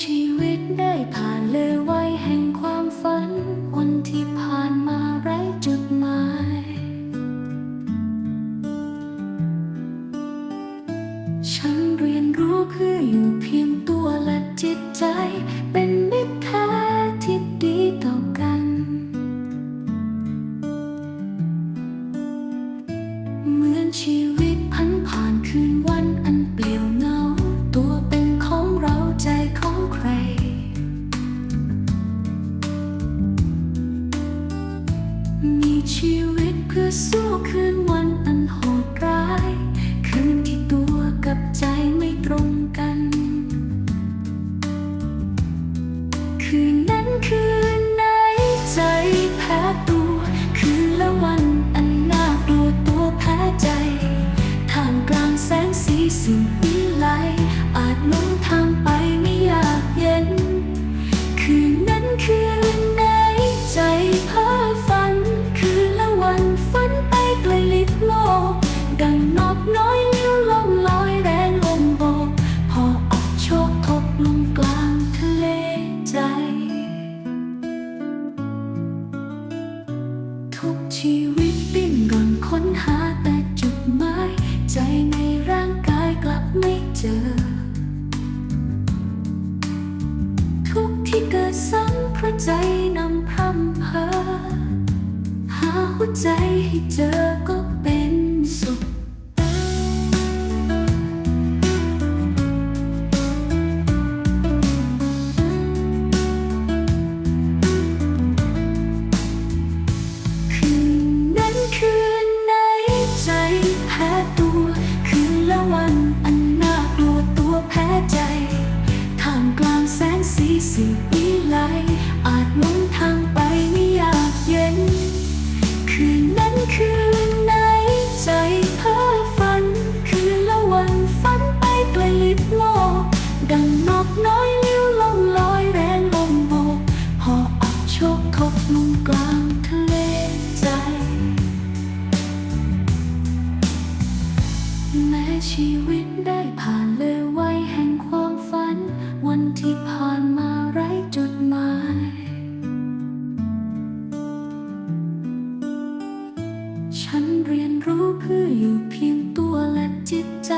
ชีวิตได้ผ่านเลยวัยแห่งความฝัน วันที่ผ่านมาไร้จุดหมาย ฉันเรียนรู้คืออยู่เพียง สงสีสิ่งวิไลอาจลงทางไปไม่อยากเย็น คืนนั้นคืนไหนใจเพ้อฝัน คืนละวันฝันไปไกลลิบโลก ดังนกน้อยเลี้ยวล่องลอยแรงลมโบก พอออกโชคทบลงกลางทะเลใจ ทุกชีวิตดิ้นรนค้นหา ซ้ำเพราะใจนำพร่ำเพอหาหัวใจให้เจอก็เป็นสุข ชีวิตได้ผ่านเลยวัยแห่งความฝัน วันที่ผ่านมาไร้จุดหมาย ฉันเรียนรู้เพื่ออยู่เพียงตัวและจิตใจ